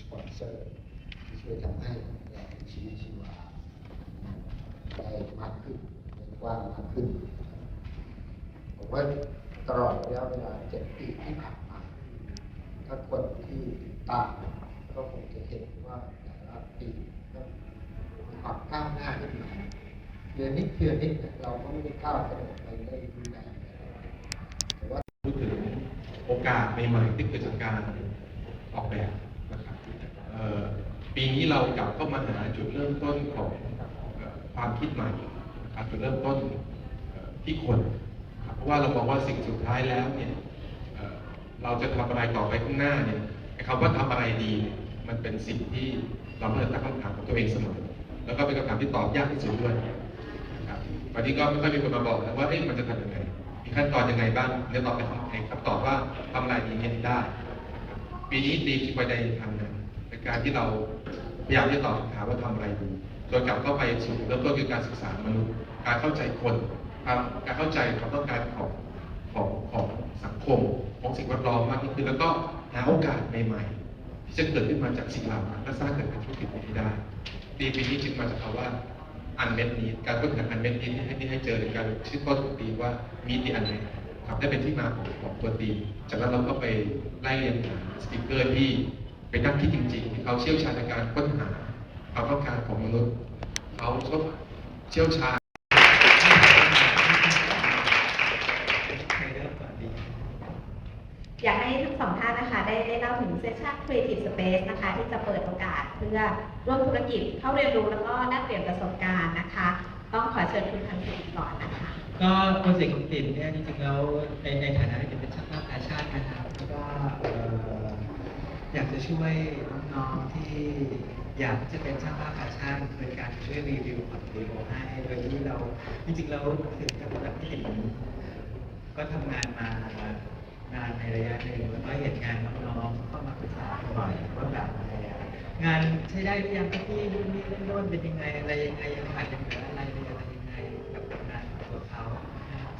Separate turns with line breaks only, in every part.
สปอ
นเซอร์ที่ช่วยทำให้เรามีชีวิตชีวาได้มากขึ้นกว้างมากขึ้น ผมว่าตลอดระยะเวลาเจ็ดปีที่ผ่านมาถ้าคนที่ตามก็คงจะเห็นว่าแต่ละปีก็มีความก้าวหน้าขึ้นมาเดือนนิดเดือนนิดเราก็ไม่ได้ก้าวกระโดดไปได้รุนแรงแต่ว่า
พูดถึงโอกาสใหม่ๆที่เกิดจากการออกแบบ ปีนี้เรากลับเข้ามาหาจุดเริ่มต้นของอความคิดใหม่จุดเริ่มต้นที่คนเพราะว่าเราบอกว่าสิ่งสุดท้ายแล้วเนี่ยเราจะทำอะไรต่อไปข้างหน้าเนี่ยคำว่าทำอะไรดี มันเป็นสิ่งที่เราต้องตั้งคำถามกับตัวเองเสมอแล้วก็เป็นคำถามที่ตอบยากที่สุดด้วยนะครับวันนี้ก็ไม่ค่อยมีคนมาบอกนะว่าเอ๊ะมันจะทำยังไงมีขั้นตอนยังไงบ้างเดี๋ยตอบไปคำตอบว่าทำอะไรดีเนี่ยได้ ปีนี้ตีคิดไปในทางนั้น การที่เราพยายามที่จะตอบคำถามว่าทำอะไรดีโดยกลับเข้าไปสู่เริ่มต้นคือการศึกษามนุษย์ การเข้าใจคนการเข้าใจความต้องการของของของสังคมของสิ่งแวดล้อมมากยิ่งขึ้นแล้วก็หาโอกาสใหม่ๆที่จะเกิดขึ้นมาจากสิ่งเหล่านั้นและสร้างเกิดเป็นธุรกิจนี้ได้ปีปีนี้จึงมาจากคำว่าอันเม็ดนี้การค้นหาอันเม็ดนี้ให้ที่ให้เจอในการชื่อข้อถูกตีว่ามีที่อันเม็ดครับได้เป็นที่มาของของตัวตีจากนั้นเราก็ไปไล่เรียนหาสปิเกอร์ที่ เป็นนักคิดจริงๆที่เขาเชี่ยวชาญในการค้นหาความต้องการของมนุษย์ เขาเชี่ยวชาญ
ใครเริ่มก่อนดี
อยากให้ทั้งสองท่านนะคะได้ได้เล่าถึงเซสชั่น Creative Space นะคะ ที่จะเปิดโอกาสเพื่อร่วมธุรกิจเข้าเรียนรู้แล้วก็แลกเปลี่ยนประสบการณ์นะคะ ต้องขอเชิญคุณพันธุ์ก่อนนะคะ
ก็โปรเจกต์ของติ่นเนี่ยจริงๆแล้วในในฐานะที่เป็นช่างภาพแฟชั่นนะครับแล้วก็เอ่อ อยากจะช่วยน้องๆที่อยากจะเป็นช่างภาพแฟชั่นโดยการช่วยรีวิวพอร์ตโฟลิโอให้โดยที่เราจริงๆแล้วถึงกับแบบที่ติ่นก็ทำงานมานานในระยะหนึ่งแล้วก็เห็นงานน้องๆเข้ามาปรึกษาบ่อยว่าแบบอะไรอะงานใช้ได้หรือยังพี่รุ่นนี้เล่นโน่นเป็นยังไงอะไรยังไงยังขาดยังเหลืออะไรเป็นอะไร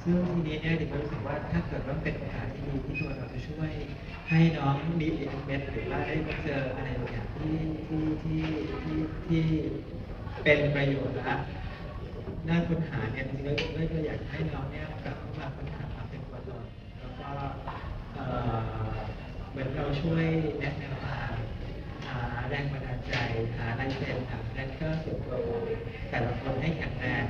ซึ่งทีนี้เนี่ยเด็กก็รู้สึกว่าถ้าเกิดว่าเป็นโอกาสที่ดีที่ตัวเราจะช่วย ให้น้องมีเอเมนหรือว่าได้มาเจออะไรบางอย่างที่ที่ที่ที่ที่เป็นประโยชน์และน่าค้นหาเนี่ยจริงๆแล้วก็อยากให้น้องเนี่ยกลับเข้ามาค้นหาความเป็นตัวตนแล้วก็เหมือนเราช่วยแนะนวทางหาแรงบันดาลใจหาลายเซ็นหาแรคเตอร์ส่วนตัวแต่ละคนให้แข็งแรง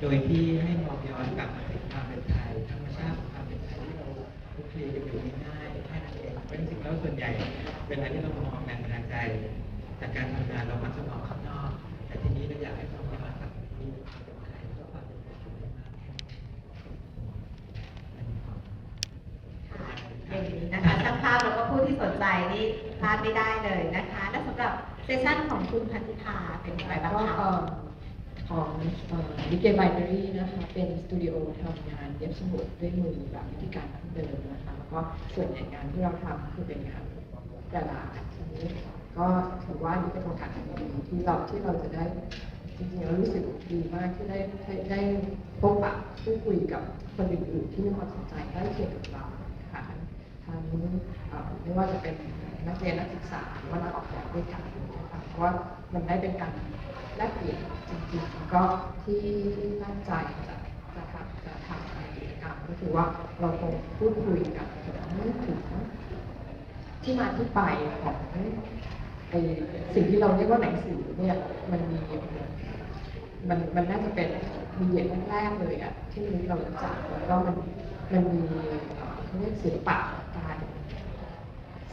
โดยที่ให้มองย้อนกลับมาถึงความเป็นไทยธรรมชาติของความเป็นไทยที่เราคลุกคลีกันอยู่ง่ายๆแค่นั้นเองเพราะจริงๆแล้วส่วนใหญ่เวลาที่เรามองแรงบันดาลใจจากการทำงานเรามักจะมองข้างนอก แต่ทีนี้เราอยากให้มองย้อนกลับมาที่ความเป็นไทยแล้วก็ความเป็นไทยได้มากแค่ไหน
ค่ะอย่างนี้นะคะช่างภาพแล้วก็ผู้ที่สนใจนี่พลาดไม่ได้เลยนะคะ และสำหรับเซสชั่นของคุณพันธิพาเป็นอย่างไรบ้าง
ก็
คะ
ของวิกเกไบเบอรี่นะคะ เป็นสตูดิโอทำงานเย็บสมุดด้วยมือแบบวิธีการดั้งเดิมนะคะ แล้วก็ส่วนใหญ่งานที่เราทำคือเป็นงานกระดาษชนิดก็ถือว่านี่เป็นโอกาสที่ดีที่เราที่เราจะได้จริงๆเรารู้สึกดีมากที่ได้ได้พบปะพูดคุยกับคนอื่นๆที่มีความสนใจใกล้เคียงกับเรานะคะทางเอ่อไม่ว่าจะเป็นนักเรียนนักศึกษาหรือว่านักออกแบบด้วยกัน เพราะว่ามันได้เป็นการแลกเปลี่ยนจริงๆแล้วก็ที่ที่ตั้งใจจะจะทำจะทำในกิจกรรมก็คือว่าเราคงพูดคุยกันถึงถึงที่มาที่ไปของไอสิ่งที่เราเรียกว่าหนังสือเนี่ยมันมีมันมันน่าจะเป็นมีเดียแรกเลยอะที่เรารู้จักแล้วก็มันมันมีเอ่อเขาเรียกศิลปะการ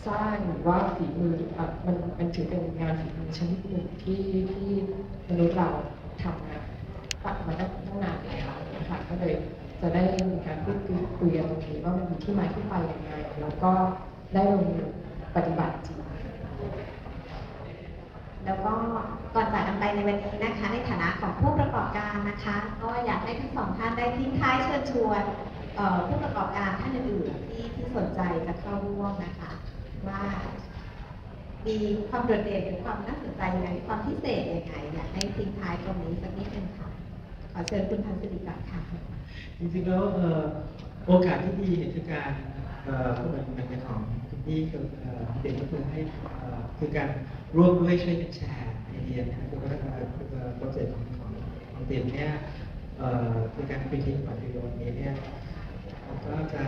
สร้างหรือว่าฝีมืออะมันมันถือเป็นงานฝีมือชนิดหนึ่งที่ที่มนุษย์เราทำมาปักมาตั้งตั้งนานแล้วนะคะก็เลยจะได้มีการพูดคุยคุยกันตรงนี้ว่ามันมีที่มาที่ไปยังไงแล้วก็ได้ลงมือปฏิบัติจริง
แล้วก็ก่อนจากกันไปในวันนี้นะคะ ในฐานะของผู้ประกอบการนะคะ ก็อยากให้ทั้งสองท่านได้ทิ้งท้ายเชิญชวนผู้ประกอบการท่านอื่นๆที่ที่สนใจจะเข้าร่วมนะคะ ว่ามีความโดดเด่นหรือความน่าสนใจยังไงความพิเศษยังไงอยากให้ทิ้งท้ายตรงนี้สักนิดนึงค่ะ ขอเชิญคุณพันธ์สิริก่อนค่ะ
จริงๆแล้วโอกาสที่ดีคือการเอ่อพูดเหมือนเหมือนของคุณพี่กับเอ่อเด็กก็คือให้คือการร่วมด้วยช่วยกันแชร์ไอเดียนะครับคือว่าโปรเจกต์ของของเด็กเนี่ยคือการพิธีปฏิโยนนี้เนี่ยก็จะ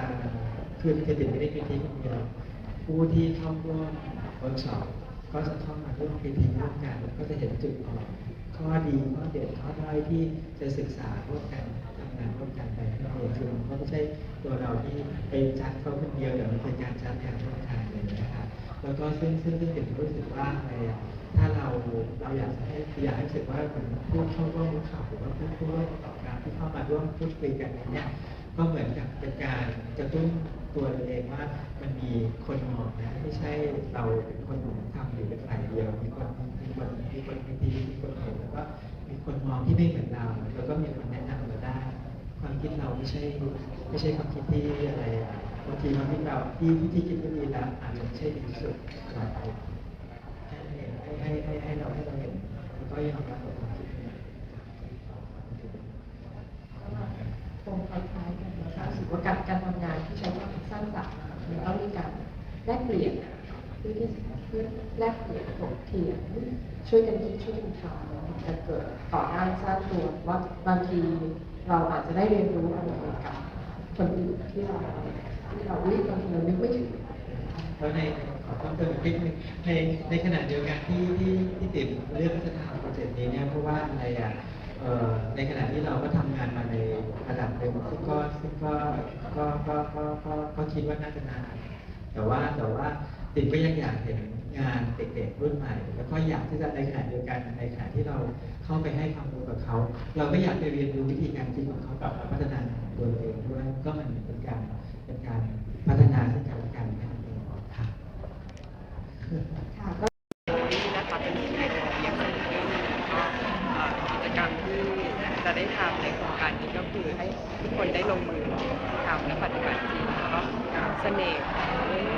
คือคือเด็กไม่ได้พิธีคนเดียว ผู้ที่เข้าร่วมเวิร์กช็อปก็จะเข้ามาร่วมพิธีร่วมกันแล้วก็จะเห็นจุดอ่อนข้อดีข้อเด่นข้อด้อยที่จะศึกษาร่วมกันทำงานร่วมกันไปข้างในคือมันก็ไม่ใช่ตัวเราที่ไปจัดเขาคนเดียวแต่มันเป็นการจัดการร่วมกันเลยนะครับแล้วก็ซึ่งซึ่งซึ่งเด็กรู้สึกว่าอะไรถ้าเราเราอยากจะให้อยากให้รู้สึกว่าเหมือนผู้เข้าร่วมข่าวหรือว่าผู้ผู้ร่วมประกอบการที่เข้ามาร่วมพูดคุยกันเนี่ยก็เหมือนกับเป็นการกระตุ้น ตัวเราเองว่ามันมีคนมองนะไม่ใช่เราเป็นคนหลงทำอยู่เป็นฝ่ายเดียวมีคนมีคนมีคนมีทีมีคนเห็นแล้วก็มีคนมองที่ไม่เหมือนเราแล้วก็มีคนแนะนำเราได้ ความคิดเราไม่ใช่ไม่ใช่ความคิดที่อะไรบางทีความคิดเราที่ที่คิดว่ดีแล้วอาจจะไม่ใช่ดีที่สุดให้ให้ให้ให้เราให้เราเห็นแล้วก็ยอมรับกับความคิดนี้
คงคล้ายๆกันนะคะรู้สึกว่าการการทำงานที่ใช้ความคิดสร้างสรรค์มันต้องมีการแลกเปลี่ยนเพื่อที่เพื่อแลกเปลี่ยนถกเถียงช่วยกันคิดช่วยกันทำจะเกิดต่อหน้าสร้างตัวว่าบางทีเราอาจจะได้เรียนรู้อะไรกับคนอื่นที่เราที่เราวิบางทีเราไม่ถึง
แล้วในขอเพิ่มเติมอีกนิดนึงในในขณะเดียวกันที่ที่ที่ติ๋มเลือกที่จะทำโปรเจกต์นี้เนี่ยเพราะว่าอะไรอะในขณะที่เราก็ทำงานมาในระดับหนึ่งซึ่งก็ซึ่งก็ก็ก็ก็ก็ก็คิดว่าน่าจะนาน แต่ว่าแต่ว่าติดก็ยังอยากเห็นงานเด็กๆรุ่นใหม่ แล้วก็อยากที่จะในขณะเดียวกันในขณะที่เราเข้าไปให้ความรู้กับเขา เราก็อยากไปเรียนรู้วิธีการคิดของเขากลับมาพัฒนาตัวเราเองด้วยก็มันเป็นการเป็นการพัฒนาซึ่งกันและกันแค่นั้นเองครับ
ค่ะก็
นี่นะคะเป็นกิจกรรมเยี่ยมชมแล้วก็เอ่อกิจกรรมที่จะได้ทำในโครงการนี้ก็คือให้ทุกคนได้ลงมือทำและปฏิบัติจริงแล้วก็เสน่ห์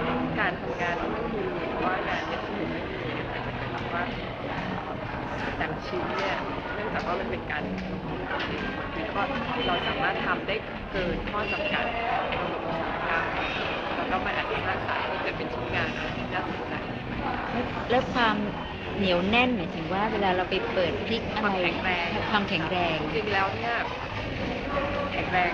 ของการทำงานที่ไม่มีหรือว่างานที่ไม่มีอาจจะเป็นแบบว่าแต่ละชิ้นเนี่ยเนื่องจากว่ามันเป็นการลงมือทำเอง แล้วก็เราสามารถทำได้เกินข้อจำกัดระบบอุตสาหกรรมแล้วก็มันอาจจะสร้างสรรค์ให้เกิดเป็นชิ้นงานที่น่าสนใจ
แล้วความเหนียวแน่นหมายถึงว่าเวลาเราไปเปิดพลิกอะ
ความ
ไร
แข็งแรง
ความแข็งแรง
จริงๆแล้วเนี่ยแข็งแรง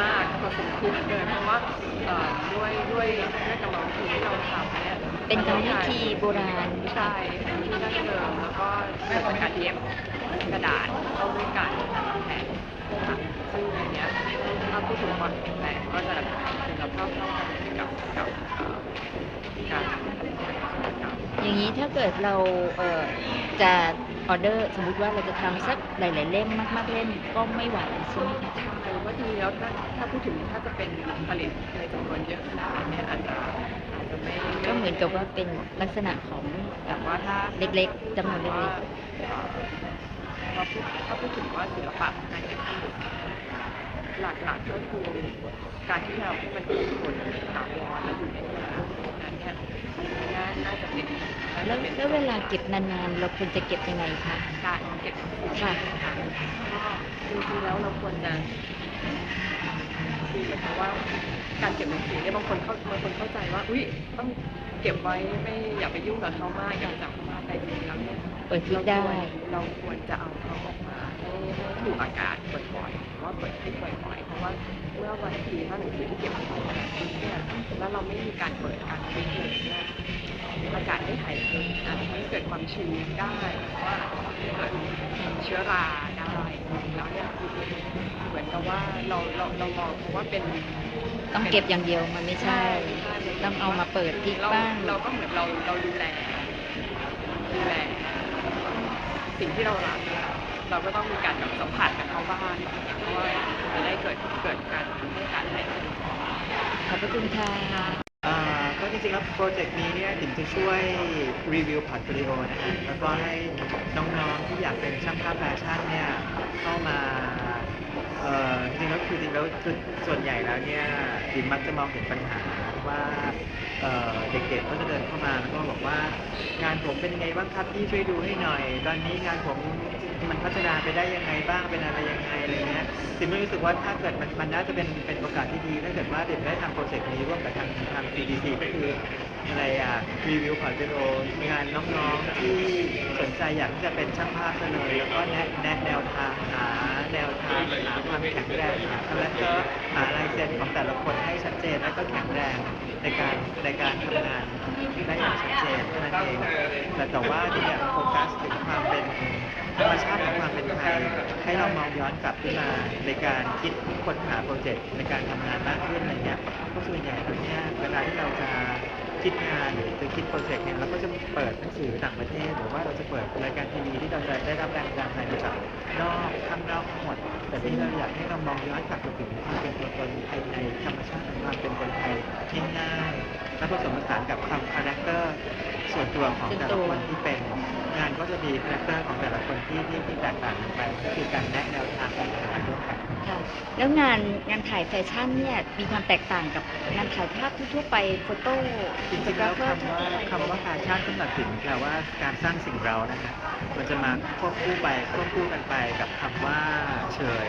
มากพอสมควรเลยเพราะว่าเอ่อด้วยด้วยด้วยกรรมวิธีที่เราทำเนี่ย
เป็นกรรมวิธีโบราณ
ใช่ที่ดั้งเดิมแล้วก็เกิดจากการเย็บกระดาษเข้าด้วยกันแผ่นค่ะซึ่งอันเนี้ยถ้าพูดถึงความแข็งแรงก็จะถึงกับเท่าเท่ากันกับกับเอ่อการทำงานอุตสาหกรรม
อย่างนี้ถ้าเกิดเราเอ่อจะออเดอร์สมมุติว่าเราจะทำสักหลาย ๆ เล่มมาก ๆ เล่มก็ไม่ไหวใช่ไหมคะ
ใช่ว่าจริงๆแล้วถ้าถ้าพูดถึงถ้าจะเป็นผลิตในจำนวนเยอะขนาดนี้อาจจะอาจจะไม่
ก็เหมือนกับว่าเป็นลักษณะของ
แต่ว่าถ้า
เล็กๆจำนวนเล็ก
ว่าถ้าพูดถ้าพูดถึงว่าศิลปะงานเย็บผ้หลักๆก็คือการที่เราให้มันเป็นผลถาวรและอยู่ในงานนั้นเนี่ยน่าจะเป็น
แล้วแล้วเวลาเก็บนานๆ เราควรจะเก็บยังไงคะ
การเก็บ
ค่ะ
ค่ะก็จริงๆแล้วเราควรจะคือหมายความว่า การเก็บหนังสือเนี่ยบางคนเข้าบางคนเข้าใจว่า อุ้ยต้องเก็บไว้ไม่อย่าไปยุ่งกับเขามากอย่าจับเขามากแต่จริงๆแล้วเนี่ย
เปิดพลิกได้
เราควรจะเอาเขาออกมาให้ถูกอากาศบ่อยๆว่าเปิดพลิกบ่อยๆเพราะว่าเมื่อบางทีถ้าหนังสือที่เก็บไว้นานๆเนี่ยแล้วเราไม่มีการเปิดการพลิกเลยเนี่ยอากาศไม่ถ่ายเทอาจจะให้เกิดความชื้นได้หรือว่าเกิดเชื้อราได้แล้วเนี่ยเหมือนกับว่าเราเราเรามองเพราะว่าเป็น
ต้องเก็บอย่างเดียวมันไม่ใช่
ใช่มันเป็น
ต้องเอามาเปิดพลิก
เรา
บ้าง
เราก็เหมือนเราเราดูแลดูแลสิ่งที่เรารักเราก็ต้องมีการแบบสัมผัสกับเขาบ้างเพราะว่าจะได้เกิดเกิดการให้การให้กัน
ขอบพระคุณค่ะ
อ่าก็จริงๆแล้วโปรเจกต์นี้เนี่ยถึงจะช่วยรีวิวพอร์ตโฟลิโอนะฮะแล้วก็ให้น้องๆที่อยากเป็นช่างภาพแฟชั่นเนี่ยเข้ามาเอ่อจริงๆแล้วคือจริงๆ แล้วคือส่วนใหญ่แล้วเนี่ยดิมมักจะมองเห็นปัญหาว่าเอ่อเด็กๆก็จะเดินเข้ามาแล้วก็บอกว่างานผมเป็นยังไงบ้างครับพี่ช่วยดูให้หน่อย ตอนนี้งานผมมันพัฒนาไปได้ยังไงบ้างเป็นอะไรยังไงอะไรเงี้ยดิมรู้สึกว่าถ้าเกิดมันมันน่าจะเป็นเป็นโอกาสที่ดีถ้าเกิดว่าเด็กได้ทำโปรเจกต์นี้ร่วมกับทางทาง CDC ก็คืออะไรอะรีวิวพอร์ตโฟลิโองานน้องๆที่สนใจอยากที่จะเป็นช่างภาพกันเลยแล้วก็แนะแนะแนวทางหาแนวทาง หาความแข็งแรงหาคาแรคเตอร์หาลายเซ็นของแต่ละคนให้ชัดเจนและก็แข็งแรงในการในการทำงานได้อย่างชัดเจนเท่านั้นเองแต่แต่ว่าที่อยากโฟกัสถึงความเป็นธรรมชาติของความเป็นไทยให้เรามองย้อนกลับขึ้นมาในการคิดค้นหาโปรเจกต์ในการทำงานมากขึ้นอะไรเงี้ยเพราะส่วนใหญ่แล้วเนี่ยเวลาที่เราจะคิดงานหรือจะคิดโปรเจกต์เนี่ยเราก็จะเปิดหนังสือต่างประเทศหรือว่าเราจะเปิดรายการทีวีที่ ที่เราอยากให้เรามองย้อนกลับไปถึงความเป็นตัวตนภายในธรรมชาติของความเป็นคนไทยที่ง่ายและผสมผสานกับความคาแรคเตอร์ส่วนตัวของแต่ละคนที่เป็นงานก็จะมีคาแรคเตอร์ของแต่ละคนที่ที่ที่แตกต่างกันไปก็คือการแนะแนวทางการ
ค่ะ แล้วงานงานถ่ายแฟชั่นเนี่ยมีความแตกต่างกับงานถ่ายภาพทั่วๆไปโฟโต้
จริงๆแล้วคำว่าคำว่าแฟชั่นสำหรับถึงแปลว่าการสร้างสิ่งเรานะฮะมันจะมาควบคู่ไปควบคู่กันไปกับคำว่าเชย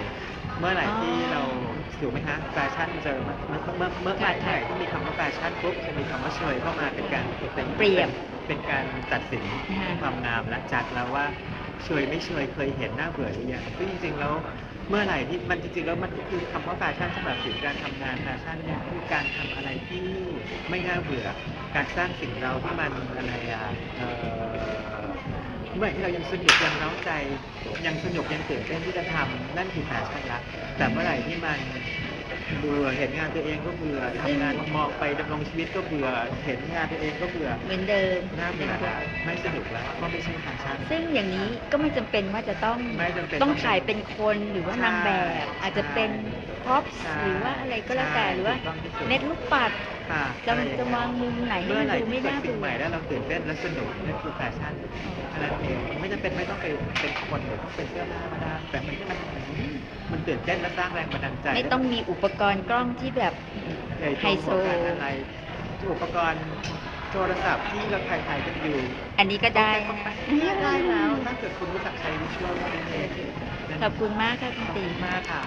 เมื่อไหร่ที่เราถูกไหมฮะแฟชั่นจะเมื่อเมื่อเมื่อเมื่อไหร่ที่ไหนที่มีคำว่าแฟชั่นปุ๊บจะมีคำว่าเชยเข้ามาเป็นการเป็น
เปรียบ
เป็นการตัดสิน
ฮะ
ความงามและจัดแล้วว่าเชยไม่เชยเคยเห็นหน้าเบื่อหรือยังซึ่งจริงๆแล้ว เมื่อไหร่ที่มันจริงๆแล้วมันก็คือคำว่าแฟชั่นสำหรับถึงการทำงานแฟชั่นเนี่ยคือการทำอะไรที่ไม่น่าเบื่อ การสร้างสิ่งเราที่มันอะไรอะเอ่อเมื่อไหร่ที่เรายังสนุกยังเร้าใจยังสนุกยังตื่นเต้นที่จะทำนั่นคือแฟชั่นละแต่เมื่อไหร่ที่มัน เบื่อเห็นงานตัวเองก็เบื่อทำงานมองไปดำรงชีวิตก็เบื่อ เห็นงานตัวเองก็เบื่อ
เหมือนเดิม
น่าเบื่อละไม่สนุกแล้วก็ไม่ใช่แฟชั่น
ซึ่งอย่างนี้ก็ไม่จำเป็นว่าจะต้อง
ไม่จำเป็น
ต้องถ่ายเป็นคนหรือว่า
ใช่
นางแบบ อาจจะเป็นพร็อพ
ใช่
หรือว่าอะไรก็แล้วแต่
ใช่
หรือว่า
ถูกต้องที่สุด
เม็ดลูกปัด
ค่ะ
จะ
อะไรอย่
จะ
เยวา
งมุมไหนให้
เมื่อ
มัน
ไหร่
ดูไม่
ที่เกิด
น่า
สิ่ง
เบื่
ใหม่
อ
แล้วเราตื่นเต้นและสนุกนั่นคือแฟชั่นเท่านั้นเองไม่จำเป็นไม่ต้องไปเป็นคนหรือต้องเป็นเสื้อผ้าก็ได้แต่มันมันมันตื่นเต้นและสร้างแรงบันดาลใจ
ไม่ต้องมีอุปกรณ์กล้องที่แบบ
ใหญ่โต
ไฮโซ
กว่าการอะไรอุปกรณ์โทรศัพท์ที่เราถ่ายถ่ายกันอยู่
อันนี้ก็ได้นะ
ได้แล้วถ้าเกิดคุณรู้จักใช้วิชวลก็เป็นเอง
ขอบคุณมากค่ะคุณ
ขอบ
ตี
คุณมากค่ะ